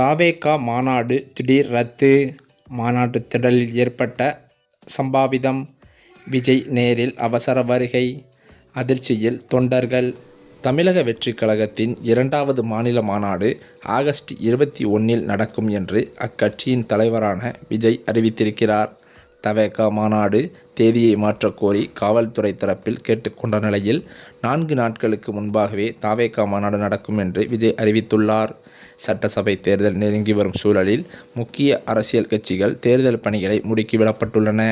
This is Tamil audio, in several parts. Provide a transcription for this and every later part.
தாவேகா மாநாடு திடீர் ரத்து. மாநாட்டு திடலில் ஏற்பட்ட சம்பாவிதம். விஜய் நேரில் அவசர வருகை. அதிர்ச்சியில் தொண்டர்கள். தமிழக வெற்றிக் கழகத்தின் இரண்டாவது மாநில மாநாடு ஆகஸ்ட் இருபத்தி ஒன்றில் நடக்கும் என்று அக்கட்சியின் தலைவரான விஜய் அறிவித்திருக்கிறார். தவேகா மாநாடு தேதியை மாற்றக்கோரி காவல்துறை தரப்பில் கேட்டுக்கொண்ட நிலையில் நான்கு நாட்களுக்கு முன்பாகவே தாவேகா மாநாடு நடக்கும் என்று விஜய் அறிவித்துள்ளார். சட்டசபை தேர்தல் நெருங்கி வரும் சூழலில் முக்கிய அரசியல் கட்சிகள் தேர்தல் பணிகளை முடுக்கிவிடப்பட்டுள்ளன.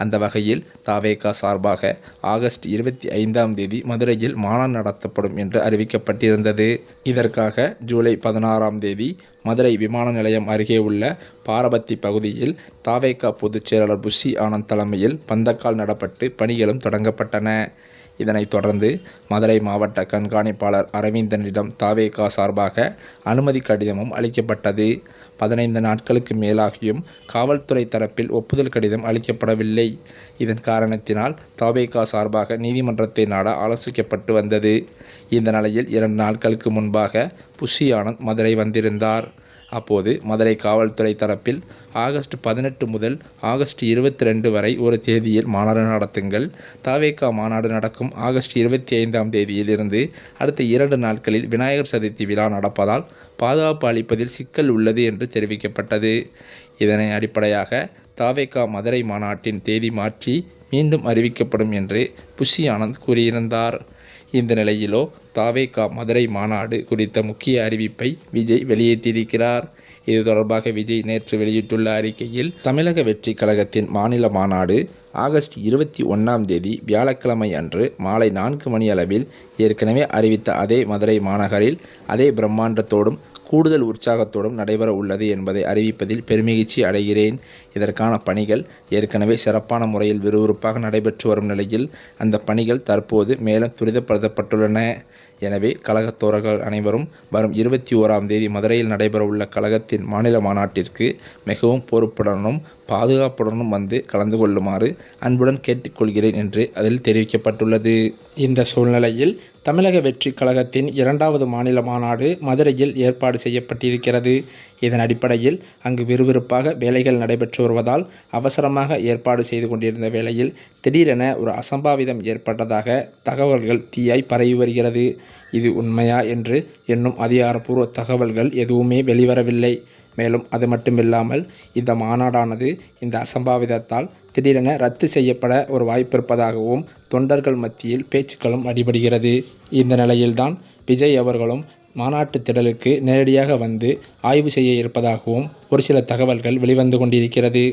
அந்த வகையில் தாவேகா சார்பாக ஆகஸ்ட் இருபத்தி ஐந்தாம் தேதி மதுரையில் மாநாடு நடத்தப்படும் என்று அறிவிக்கப்பட்டிருந்தது. இதற்காக ஜூலை பதினாறாம் தேதி மதுரை விமான நிலையம் அருகே உள்ள பாரபத்தி பகுதியில் தாவேகா பொதுச் செயலாளர் புஷி ஆனந்த் தலைமையில் பந்தக்கால் நடப்பட்டு பணிகளும் தொடங்கப்பட்டன. இதனைத் தொடர்ந்து மதுரை மாவட்ட கண்காணிப்பாளர் அரவிந்தனிடம் தாவேகா சார்பாக அனுமதி கடிதமும் அளிக்கப்பட்டது. பதினைந்து நாட்களுக்கு மேலாகியும் காவல்துறை தரப்பில் ஒப்புதல் கடிதம் அளிக்கப்படவில்லை. இதன் காரணத்தினால் தாவேகா சார்பாக நீதிமன்றத்தை நாட ஆலோசிக்கப்பட்டு வந்தது. இந்த நிலையில் இரண்டு நாட்களுக்கு முன்பாக புஷி ஆனந்த் மதுரை வந்திருந்தார். அப்போது மதுரை காவல்துறை தரப்பில் ஆகஸ்ட் பதினெட்டு முதல் ஆகஸ்ட் இருபத்தி ரெண்டு வரை ஒரு தேதியில் மாநாடு நடத்துங்கள். தாவேக்கா மாநாடு நடக்கும் ஆகஸ்ட் இருபத்தி ஐந்தாம் தேதியில் இருந்து அடுத்த இரண்டு நாட்களில் விநாயகர் சதுர்த்தி விழா நடப்பதால் பாதுகாப்பு அளிப்பதில் சிக்கல் உள்ளது என்று தெரிவிக்கப்பட்டது. இதனை அடிப்படையாக தாவேக்கா மதுரை மாநாட்டின் தேதி மாற்றி மீண்டும் அறிவிக்கப்படும் என்று புஷி ஆனந்த் கூறியிருந்தார். இந்த நிலையிலோ தாவேகா மதுரை மாநாடு குறித்த முக்கிய அறிவிப்பை விஜய் வெளியிட்டிருக்கிறார். இது தொடர்பாக விஜய் நேற்று வெளியிட்டுள்ள அறிக்கையில் தமிழக வெற்றி கழகத்தின் மாநில மாநாடு ஆகஸ்ட் இருபத்தி ஒன்றாம் தேதி வியாழக்கிழமை அன்று மாலை நான்கு மணி அளவில் ஏற்கனவே அறிவித்த அதே மதுரை மாநகரில் அதே பிரம்மாண்டத்தோடும் கூடுதல் உற்சாகத்தோடும் நடைபெற உள்ளது என்பதை அறிவிப்பதில் பெருமகிழ்ச்சி அடைகிறேன். இதற்கான பணிகள் ஏற்கனவே சிறப்பான முறையில் விறுவிறுப்பாக நடைபெற்று வரும் நிலையில் அந்த பணிகள் தற்போது மேலும் துரிதப்படுத்தப்பட்டுள்ளன. எனவே கழகத்தோழர்கள் அனைவரும் வரும் இருபத்தி ஓராம் தேதி மதுரையில் நடைபெறவுள்ள கழகத்தின் மாநில மாநாட்டிற்கு மிகவும் பொறுப்புடனும் பாதுகாப்புடனும் வந்து கலந்து கொள்ளுமாறு அன்புடன் கேட்டுக்கொள்கிறேன் என்று அதில் தெரிவிக்கப்பட்டுள்ளது. இந்த சூழ்நிலையில் தமிழக வெற்றி கழகத்தின் இரண்டாவது மாநில மாநாடு மதுரையில் ஏற்பாடு செய்யப்பட்டிருக்கிறது. இதன் அடிப்படையில் அங்கு விறுவிறுப்பாக வேலைகள் நடைபெற்று வருவதால் அவசரமாக ஏற்பாடு செய்து கொண்டிருந்த வேளையில் திடீரென ஒரு அசம்பாவிதம் ஏற்பட்டதாக தகவல்கள் தீயாய் பரவி வருகிறது. இது உண்மையா என்று என்னும் அதிகாரப்பூர்வ தகவல்கள் எதுவுமே வெளிவரவில்லை. மேலும் அது மட்டுமில்லாமல் இந்த மாநாடானது இந்த அசம்பாவிதத்தால் திடீரென ரத்து செய்யப்பட ஒரு வாய்ப்பு இருப்பதாகவும் தொண்டர்கள் மத்தியில் பேச்சுக்களும் அடிபடுகிறது. இந்த நிலையில்தான் விஜய் அவர்களும் மாநாட்டு திடலுக்கு நேரடியாக வந்து ஆய்வு செய்ய இருப்பதாகவும் ஒரு சில தகவல்கள் வெளிவந்து கொண்டிருக்கிறது.